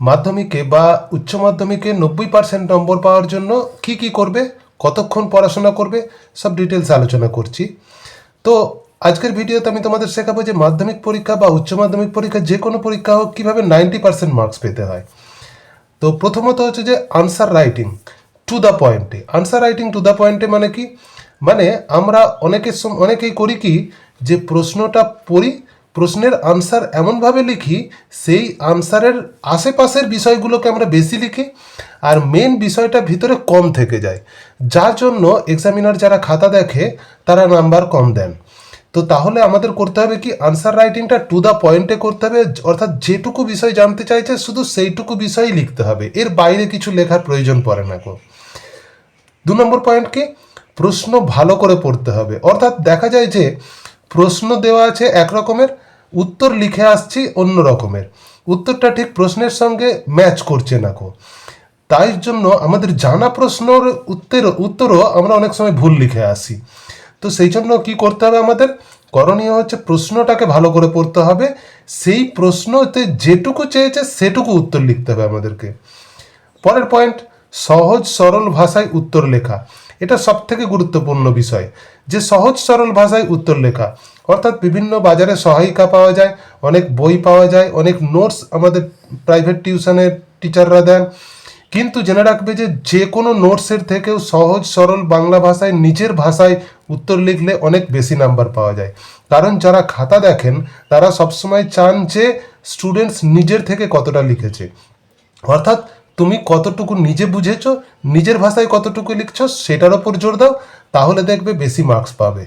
মাধ্যমিকে বা উচ্চ মাধ্যমিকে নব্বই পার্সেন্ট নম্বর পাওয়ার জন্য কি কি করবে, কতক্ষণ পড়াশোনা করবে, সব ডিটেলস আলোচনা করছি। তো আজকের ভিডিওতে আমি তোমাদের শেখাবো যে মাধ্যমিক পরীক্ষা বা উচ্চ মাধ্যমিক পরীক্ষা যে কোনো পরীক্ষা হোক কীভাবে নাইনটি পার্সেন্ট মার্কস পেতে হয়। তো প্রথমত হচ্ছে যে আনসার রাইটিং টু দ্য পয়েন্টে আনসার রাইটিং টু দ্য পয়েন্টে মানে কি? মানে আমরা অনেকের অনেকেই করি কি যে প্রশ্নটা পড়ি প্রশ্নের আনসার এমনভাবে লিখি, সেই আনসারের আশেপাশের বিষয়গুলোকে আমরা বেশি লিখি আর মেন বিষয়টা ভিতরে কম থেকে যায়। যার জন্য এক্সামিনার যারা খাতা দেখে, তারা নাম্বার কম দেন। তো তাহলে আমাদের করতে হবে কি আনসার রাইটিংটা টু দ্য পয়েন্টে করতে হবে, অর্থাৎ যেটুকু বিষয় জানতে চাইছে, শুধু সেইটুকু বিষয়ই লিখতে হবে। এর বাইরে কিছু লেখার প্রয়োজন পড়ে না গো। দু নম্বর পয়েন্ট কি, প্রশ্ন ভালো করে পড়তে হবে। অর্থাৎ দেখা যায় যে প্রশ্ন দেওয়া আছে এক রকমের, উত্তর লিখে আসছি অন্য রকমের। উত্তরটা ঠিক প্রশ্নের সঙ্গে ম্যাচ করছে না কো। তাই জন্য আমাদের জানা প্রশ্নর উত্তর, উত্তরও আমরা অনেক সময় ভুল লিখে আসি। তো সেই জন্য কি করতে হবে আমাদের? করণীয় হচ্ছে প্রশ্নটাকে ভালো করে পড়তে হবে। সেই প্রশ্নতে যেটুকু চেয়েছে সেটুকু উত্তর লিখতে হবে আমাদেরকে। পরের পয়েন্ট সহজ সরল ভাষায় উত্তর লেখা। এটা সব থেকে গুরুত্বপূর্ণ বিষয়। যে সহজ সরল ভাষায় উত্তর লেখা, অর্থাৎ বিভিন্ন বাজারে সহায়িকা পাওয়া যায়, অনেক বই পাওয়া যায়, অনেক নোটস আমাদের প্রাইভেট টিউশনের টিচাররা দেন। কিন্তু জেনে রাখবে যে যে কোনো নোটসের থেকেও সহজ সরল বাংলা ভাষায় নিজের ভাষায় উত্তর লিখলে অনেক বেশি নাম্বার পাওয়া যায়। কারণ যারা খাতা দেখেন, তারা সবসময় চান যে স্টুডেন্টস নিজের থেকে কতটা লিখেছে। অর্থাৎ তুমি কতটুকু নিজে বুঝেছ, নিজের ভাষায় কতটুকু লিখছো, সেটার ওপর জোর দাও, তাহলে দেখবে বেশি মার্কস পাবে।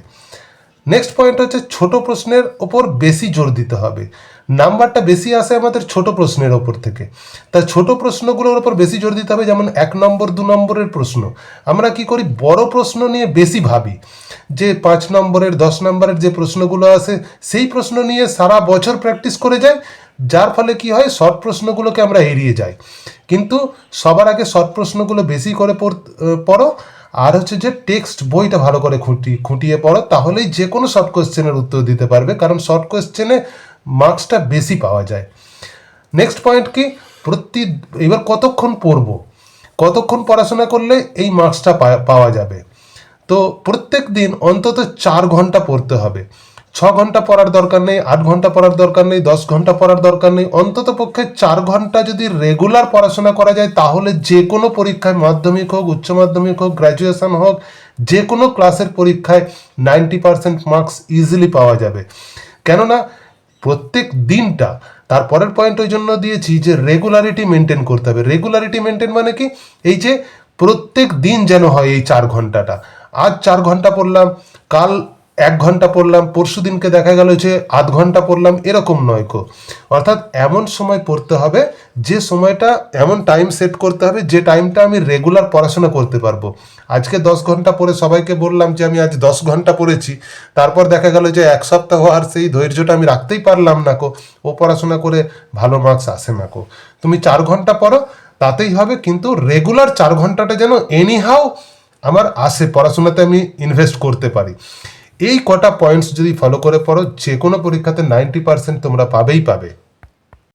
নেক্সট পয়েন্ট হচ্ছে ছোট প্রশ্নের ওপর বেশি জোর দিতে হবে। নাম্বারটা বেশি আসে আমাদের ছোট প্রশ্নের ওপর থেকে। তা ছোট প্রশ্নগুলোর ওপর বেশি জোর দিতে হবে, যেমন এক নম্বর, দু নম্বরের প্রশ্ন। আমরা কি করি? বড় প্রশ্ন নিয়ে বেশি ভাবি। যে পাঁচ নম্বরের, দশ নম্বরের যে প্রশ্নগুলো আসে, সেই প্রশ্ন নিয়ে সারা বছর প্র্যাকটিস করে যায় যার ফলে কি হয় শর্ট প্রশ্নগুলোকে আমরা এড়িয়ে যাই। কিন্তু সবার আগে শর্ট প্রশ্নগুলো বেশি করে পড়- আর হচ্ছে যে টেক্সট বইটা ভালো করে খুঁটি, খুঁটিয়ে পড়ো, তাহলেই যে কোনো শর্ট কোয়েশ্চেনের উত্তর দিতে পারবে, কারণ শর্ট কোয়েশ্চেনে মার্কসটা বেশি পাওয়া যায়। নেক্সট পয়েন্ট কি? প্রতি, এবার কতক্ষণ পড়ব? কতক্ষণ পড়াশোনা করলে এই মার্কসটা পাওয়া যাবে? তো প্রত্যেক দিন অন্তত চার ঘণ্টা পড়তে হবে। ছ ঘণ্টা পড়ার দরকার নেই, আট ঘণ্টা পড়ার দরকার নেই, দশ ঘণ্টা পড়ার দরকার নেই। অন্তত পক্ষে চার ঘণ্টা যদি রেগুলার পড়াশোনা করা যায়, তাহলে যে কোনো পরীক্ষায় মাধ্যমিক হোক, উচ্চ মাধ্যমিক হোক গ্র্যাজুয়েশন হোক, যে কোনো ক্লাসের পরীক্ষায় নাইনটি পার্সেন্ট মার্কস ইজিলি পাওয়া যাবে। কেননা প্রত্যেক দিনটা, তারপরের পয়েন্ট ওই জন্য দিয়েছি যে রেগুলারিটি মেনটেন করতে হবে। রেগুলারিটি মেনটেন মানে কি? এই যে প্রত্যেক দিন যেন হয় এই চার ঘন্টাটা। আজ চার ঘণ্টা পড়লাম, কাল এক ঘণ্টা পড়লাম, পরশু দিনকে দেখা গেল যে আধ ঘণ্টা পড়লাম, এরকম নয় কো অর্থাৎ এমন সময় পড়তে হবে, যে সময়টা, এমন টাইম সেট করতে হবে, যে টাইমটা আমি রেগুলার পড়াশোনা করতে পারব। আজকে দশ ঘণ্টা পরে সবাইকে বললাম যে আমি আজ দশ ঘণ্টা পড়েছি, তারপর দেখা গেল যে এক সপ্তাহ আর সেই ধৈর্যটা আমি রাখতেই পারলাম না কো ও পড়াশোনা করে ভালো মার্কস আসে না কো তুমি চার ঘণ্টা পড়ো, তাতেই হবে, কিন্তু রেগুলার চার ঘন্টাটা যেন এনিহাও আমার আসে, পড়াশোনাতে আমি ইনভেস্ট করতে পারি। এই কটা পয়েন্টস যদি ফলো করে পড়ো, যে কোনো পরীক্ষাতে নাইনটি পার্সেন্ট তোমরা পাবেই পাবে।